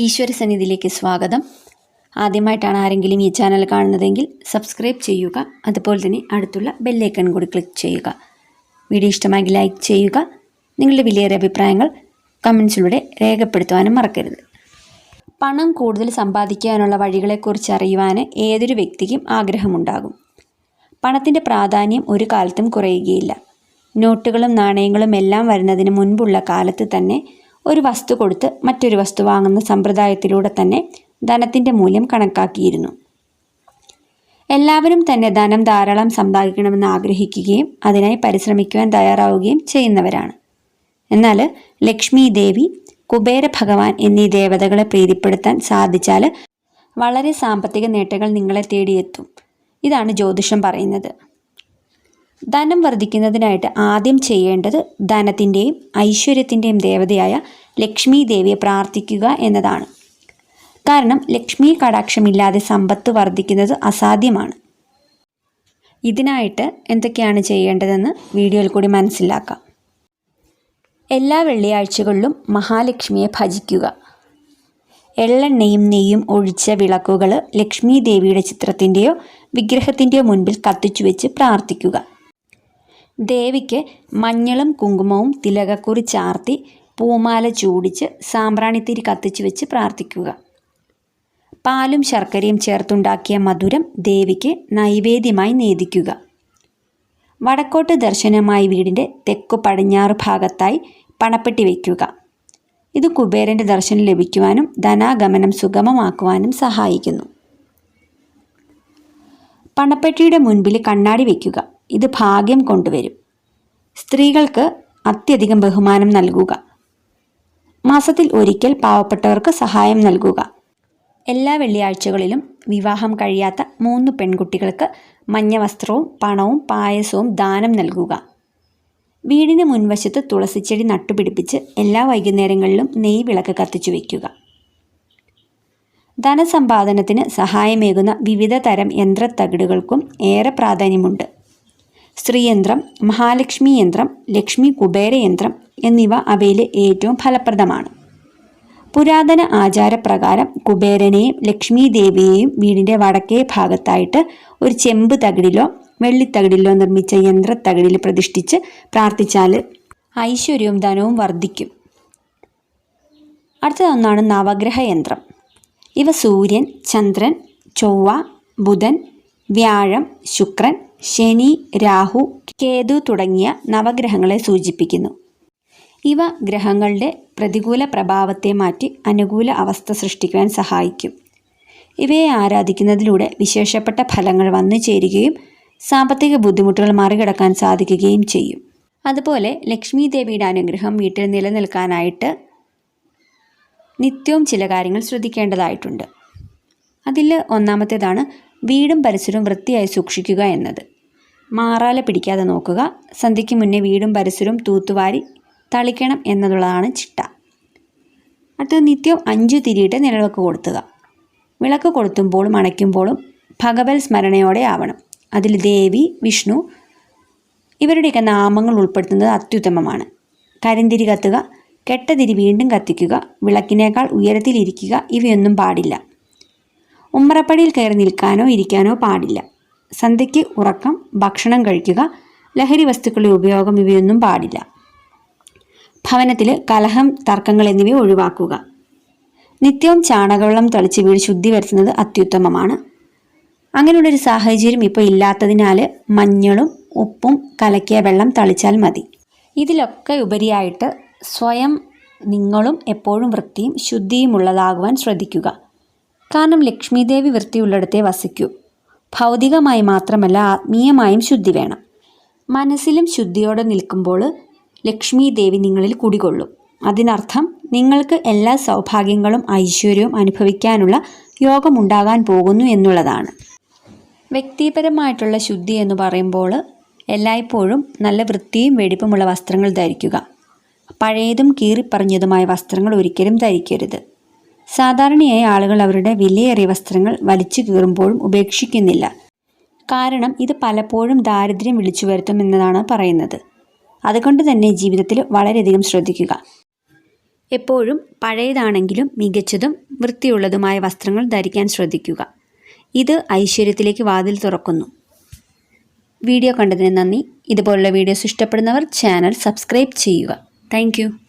ഈശ്വര സന്നിധിയിലേക്ക് സ്വാഗതം. ആദ്യമായിട്ടാണ് ആരെങ്കിലും ഈ ചാനൽ കാണുന്നതെങ്കിൽ സബ്സ്ക്രൈബ് ചെയ്യുക. അതുപോലെ തന്നെ അടുത്തുള്ള ബെല്ലൈക്കൺ കൂടി ക്ലിക്ക് ചെയ്യുക. വീഡിയോ ഇഷ്ടമായി ലൈക്ക് ചെയ്യുക. നിങ്ങളുടെ വിലയേറിയ അഭിപ്രായങ്ങൾ കമൻസിലൂടെ രേഖപ്പെടുത്തുവാനും മറക്കരുത്. പണം കൂടുതൽ സമ്പാദിക്കാനുള്ള വഴികളെക്കുറിച്ച് അറിയുവാൻ ഏതൊരു വ്യക്തിക്കും ആഗ്രഹമുണ്ടാകും. പണത്തിന്റെ പ്രാധാന്യം ഒരു കാലത്തും കുറയുകയില്ല. നോട്ടുകളും നാണയങ്ങളും എല്ലാം വരുന്നതിന് മുൻപുള്ള കാലത്ത് തന്നെ ഒരു വസ്തു കൊടുത്ത് മറ്റൊരു വസ്തു വാങ്ങുന്ന സമ്പ്രദായത്തിലൂടെ തന്നെ ധനത്തിന്റെ മൂല്യം കണക്കാക്കിയിരുന്നു. എല്ലാവരും തന്നെ ധനം ധാരാളം സമ്പാദിക്കണമെന്ന് ആഗ്രഹിക്കുകയും അതിനായി പരിശ്രമിക്കുവാൻ തയ്യാറാവുകയും ചെയ്യുന്നവരാണ്. എന്നാൽ ലക്ഷ്മി ദേവി കുബേര ഭഗവാൻ എന്നീ ദേവതകളെ പ്രീതിപ്പെടുത്താൻ സാധിച്ചാൽ വളരെ സാമ്പത്തിക നേട്ടങ്ങൾ നിങ്ങളെ തേടിയെത്തും. ഇതാണ് ജ്യോതിഷം പറയുന്നത്. ധനം വർദ്ധിക്കുന്നതിനായിട്ട് ആദ്യം ചെയ്യേണ്ടത് ധനത്തിന്റെയും ഐശ്വര്യത്തിന്റെയും ദേവതയായ ലക്ഷ്മി ദേവിയെ പ്രാർത്ഥിക്കുക എന്നതാണ്. കാരണം ലക്ഷ്മി കടാക്ഷമില്ലാതെ സമ്പത്ത് വർദ്ധിക്കുന്നത് അസാധ്യമാണ്. ഇതിനായിട്ട് എന്തൊക്കെയാണ് ചെയ്യേണ്ടതെന്ന് വീഡിയോയിൽ കൂടി മനസ്സിലാക്കാം. എല്ലാ വെള്ളിയാഴ്ചകളിലും മഹാലക്ഷ്മിയെ ഭജിക്കുക. എള്ളെണ്ണയും നെയ്യും ഒഴിച്ച വിളക്കുകൾ ലക്ഷ്മി ദേവിയുടെ ചിത്രത്തിന്റെയോ വിഗ്രഹത്തിന്റെയോ മുൻപിൽ കത്തിച്ചു വെച്ച് പ്രാർത്ഥിക്കുക. ദേവിക്ക് മഞ്ഞളും കുങ്കുമവും തിലകക്കുറി ചാർത്തി പൂമാല ചൂടിച്ച് സാമ്പ്രാണിത്തിരി കത്തിച്ചു വെച്ച് പ്രാർത്ഥിക്കുക. പാലും ശർക്കരയും ചേർത്തുണ്ടാക്കിയ മധുരം ദേവിക്ക് നൈവേദ്യമായി നേദിക്കുക. വടക്കോട്ട് ദർശനമായി വീടിന്റെ തെക്കു പടിഞ്ഞാറ് ഭാഗത്തായി പണപ്പെട്ടി വയ്ക്കുക. ഇത് കുബേരന്റെ ദർശനം ലഭിക്കുവാനും ധനാഗമനം സുഗമമാക്കുവാനും സഹായിക്കുന്നു. പണപ്പെട്ടിയുടെ മുൻപിൽ കണ്ണാടി വയ്ക്കുക. ഇത് ഭാഗ്യം കൊണ്ടുവരും. സ്ത്രീകൾക്ക് അത്യധികം ബഹുമാനം നൽകുക. മാസത്തിൽ ഒരിക്കൽ പാവപ്പെട്ടവർക്ക് സഹായം നൽകുക. എല്ലാ വെള്ളിയാഴ്ചകളിലും വിവാഹം കഴിയാത്ത മൂന്ന് പെൺകുട്ടികൾക്ക് മഞ്ഞ വസ്ത്രവും പണവും പായസവും ദാനം നൽകുക. വീടിന് മുൻവശത്ത് തുളസിച്ചെടി നട്ടുപിടിപ്പിച്ച് എല്ലാ വൈകുന്നേരങ്ങളിലും നെയ് വിളക്ക് കത്തിച്ചു വയ്ക്കുക. ധനസമ്പാദനത്തിന് സഹായമേകുന്ന വിവിധ തരം യന്ത്രത്തകിടുകൾക്കും ഏറെ പ്രാധാന്യമുണ്ട്. സ്ത്രീയന്ത്രം മഹാലക്ഷ്മി യന്ത്രം ലക്ഷ്മി കുബേര യന്ത്രം എന്നിവ അവയിൽ ഏറ്റവും ഫലപ്രദമാണ്. പുരാതന ആചാരപ്രകാരം കുബേരനെയും ലക്ഷ്മി ദേവിയെയും വീടിന്റെ വടക്കേ ഭാഗത്തായിട്ട് ഒരു ചെമ്പ് തകിടിലോ വെള്ളിത്തകിടിലോ നിർമ്മിച്ച യന്ത്രത്തകിടിൽ പ്രതിഷ്ഠിച്ച് പ്രാർത്ഥിച്ചാൽ ഐശ്വര്യവും ധനവും വർദ്ധിക്കും. അടുത്തതൊന്നാണ് നവഗ്രഹ യന്ത്രം. ഇവ സൂര്യൻ ചന്ദ്രൻ ചൊവ്വ ബുധൻ വ്യാഴം ശുക്രൻ ശനി രാഹു കേതു തുടങ്ങിയ നവഗ്രഹങ്ങളെ സൂചിപ്പിക്കുന്നു. ഇവ ഗ്രഹങ്ങളുടെ പ്രതികൂല പ്രഭാവത്തെ മാറ്റി അനുകൂല അവസ്ഥ സൃഷ്ടിക്കുവാൻ സഹായിക്കും. ഇവയെ ആരാധിക്കുന്നതിലൂടെ വിശേഷപ്പെട്ട ഫലങ്ങൾ വന്നു ചേരുകയും സാമ്പത്തിക ബുദ്ധിമുട്ടുകൾ മറികടക്കാൻ സാധിക്കുകയും ചെയ്യും. അതുപോലെ ലക്ഷ്മി ദേവിയുടെ അനുഗ്രഹം വീട്ടിൽ നിലനിൽക്കാനായിട്ട് നിത്യവും ചില കാര്യങ്ങൾ ശ്രദ്ധിക്കേണ്ടതായിട്ടുണ്ട്. അതിൽ ഒന്നാമത്തേതാണ് വീടും പരിസരവും വൃത്തിയായി സൂക്ഷിക്കുക എന്നത്. മാറാല പിടിക്കാതെ നോക്കുക. സന്ധ്യയ്ക്ക് മുന്നേ വീടും പരിസരവും തൂത്തുവാരി തളിക്കണം എന്നതുള്ളതാണ് ചിട്ട. അടുത്തത് നിത്യം അഞ്ചു തിരിയിട്ട് നിലവിളക്ക് കൊളുത്തുക. വിളക്ക് കൊളുത്തുമ്പോഴും അണയ്ക്കുമ്പോഴും ഭഗവൽ സ്മരണയോടെ ആവണം. അതിൽ ദേവി വിഷ്ണു ഇവരുടെയൊക്കെ നാമങ്ങൾ ഉൾപ്പെടുത്തുന്നത് അത്യുത്തമമാണ്. കരിന്തിരി കത്തുക കെട്ടതിരി വീണ്ടും കത്തിക്കുക വിളക്കിനേക്കാൾ ഉയരത്തിലിരിക്കുക ഇവയൊന്നും പാടില്ല. ഉമ്മറപ്പടിയിൽ കയറി നിൽക്കാനോ ഇരിക്കാനോ പാടില്ല. സന്ധ്യയ്ക്ക് ഉറക്കം ഭക്ഷണം കഴിക്കുക ലഹരി വസ്തുക്കളുടെ ഉപയോഗം ഇവയൊന്നും പാടില്ല. ഭവനത്തിൽ കലഹം തർക്കങ്ങൾ എന്നിവ ഒഴിവാക്കുക. നിത്യവും ചാണകവെള്ളം തളിച്ച് വീട് ശുദ്ധി വരുത്തുന്നത് അത്യുത്തമമാണ്. അങ്ങനെയുള്ളൊരു സാഹചര്യം ഇപ്പോൾ ഇല്ലാത്തതിനാൽ മഞ്ഞളും ഉപ്പും കലക്കിയ വെള്ളം തളിച്ചാൽ മതി. ഇതിലൊക്കെ ഉപരിയായിട്ട് സ്വയം നിങ്ങളും എപ്പോഴും വൃത്തിയും ശുദ്ധിയുമുള്ളതാകുവാൻ ശ്രദ്ധിക്കുക. കാരണം ലക്ഷ്മീദേവി വൃത്തിയുള്ളിടത്തെ വസിക്കൂ. ഭൗതികമായി മാത്രമല്ല ആത്മീയമായും ശുദ്ധി വേണം. മനസ്സിലും ശുദ്ധിയോടെ നിൽക്കുമ്പോൾ ലക്ഷ്മി ദേവി നിങ്ങളിൽ കുടികൊള്ളും. അതിനർത്ഥം നിങ്ങൾക്ക് എല്ലാ സൗഭാഗ്യങ്ങളും ഐശ്വര്യവും അനുഭവിക്കാനുള്ള യോഗമുണ്ടാകാൻ പോകുന്നു എന്നുള്ളതാണ്. വ്യക്തിപരമായിട്ടുള്ള ശുദ്ധി എന്ന് പറയുമ്പോൾ എല്ലായ്പ്പോഴും നല്ല വൃത്തിയും വെടിപ്പുമുള്ള വസ്ത്രങ്ങൾ ധരിക്കുക. പഴയതും കീറിപ്പറഞ്ഞതുമായ വസ്ത്രങ്ങൾ ഒരിക്കലും ധരിക്കരുത്. സാധാരണയായി ആളുകൾ അവരുടെ വിലയേറിയ വസ്ത്രങ്ങൾ വലിച്ചു കീറുമ്പോഴും ഉപേക്ഷിക്കുന്നില്ല. കാരണം ഇത് പലപ്പോഴും ദാരിദ്ര്യം വിളിച്ചു വരുത്തും എന്നതാണ് പറയുന്നത്. അതുകൊണ്ട് തന്നെ ജീവിതത്തിൽ വളരെയധികം ശ്രദ്ധിക്കുക. എപ്പോഴും പഴയതാണെങ്കിലും മികച്ചതും വൃത്തിയുള്ളതുമായ വസ്ത്രങ്ങൾ ധരിക്കാൻ ശ്രദ്ധിക്കുക. ഇത് ഐശ്വര്യത്തിലേക്ക് വാതിൽ തുറക്കുന്നു. വീഡിയോ കണ്ടതിന് നന്ദി. ഇതുപോലുള്ള വീഡിയോസ് ഇഷ്ടപ്പെടുന്നവർ ചാനൽ സബ്സ്ക്രൈബ് ചെയ്യുക. താങ്ക്